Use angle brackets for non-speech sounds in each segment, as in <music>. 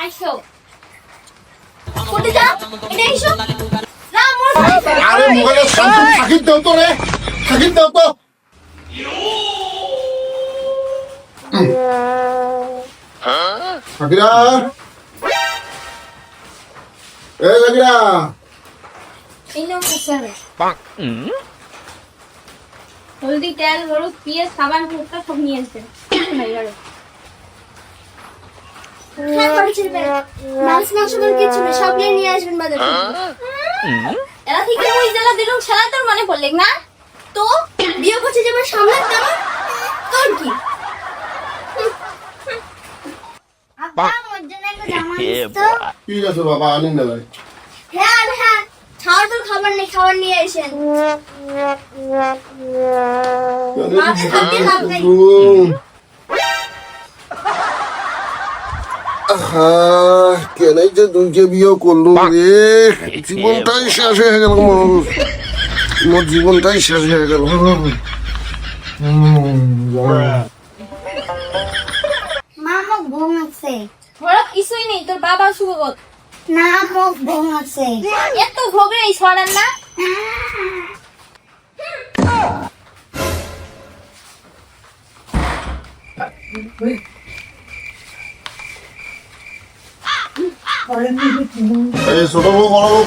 আইসো। কোটে যা? এটা আইসো। না মোর আরে মোবাইলে শান্তি থাকিত দাও তো রে থাকিত দাও তো। সাকিরা। এ সাকিরা। এই নাও কুসারে হলদি তেল হলুদ পেঁয়াজ সাবান ফুটটা সব নিয়ে <coughs> হয়ে গেল হ্যাঁ করেছি মাছ মাংস করে কিছু না সব নিয়ে নিয়ে আসবেন বাজার এরা থেকে ওই জেলা দিলুম সেলা তোর মনে পড়লে না? তো বিয়ে করছে যে সামলাতে আমার তোর কি? আব্বা মোর জন্য একটা জামা দিস তো। ঠিক আছে বাবা আনিন না ভাই। হ্যাঁ হ্যাঁ খাওয়ার তো খাবার নেই খাবার নিয়ে এসেন মাকে খাইতে লাভ নেই। কেনাই যে দুইকে বিয়ে করল রে? জীবনটাই শেষ হয়ে গেল মোর জীবনটাই শেষ হয়ে গেল। ঘুম আছে। কিছুই নেই তোর বাবা শুভ কত না মোক ঘুম আছে। এত ভোগে এই সরান না? এই ছোট বউ বড় বউ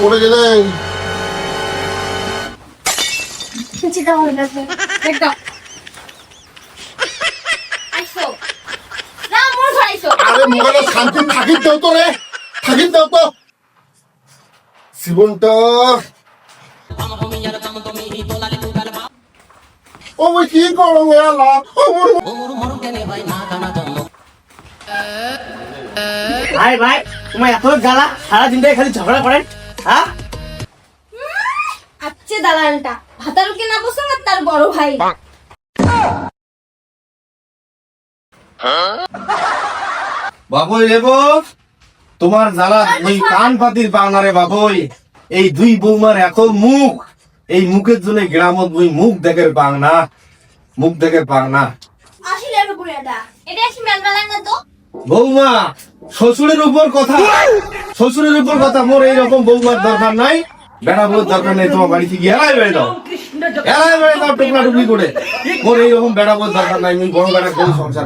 না মোর ঘর আইসো আরে মোবাইলে শান্তি থাকিত দাও তো রে থাকিত দাও তো। জীবনটা ও মই কি করো গে আল্লাহ ও মোর ভাই ভাই। তোমার এত জ্বালা সারা খালি ঝগড়া করেন হ্যাঁ? আচ্ছে দালালটা ভাতারুকে না পছন্দ আর তার বড় ভাই। বাবুই তোমার জ্বালা ওই কান পাতির পাওনা রে বাবুই। এই দুই বৌমার এত মুখ এই মুখের জন্য গ্রামত ওই মুখ দেখে পাং না মুখ দেখে পাং না। আসলে এটা এটা এসে মেলমেলায় না তো। বৌমা শ্বশুরের উপর কথা। শ্বশুরের উপর কথা, মোর এইরকম বৌমার দরকার নাই। বেড়া বউর দরকার নেই, তোমার বাড়িতে গিয়ে এলাই বেড়ে দাও। এলাই বেড়ে দাও টুকরা টুকরি করে। মোর এইরকম বেড়া বউর দরকার নাই আমি বড় বেড়া করে সংসার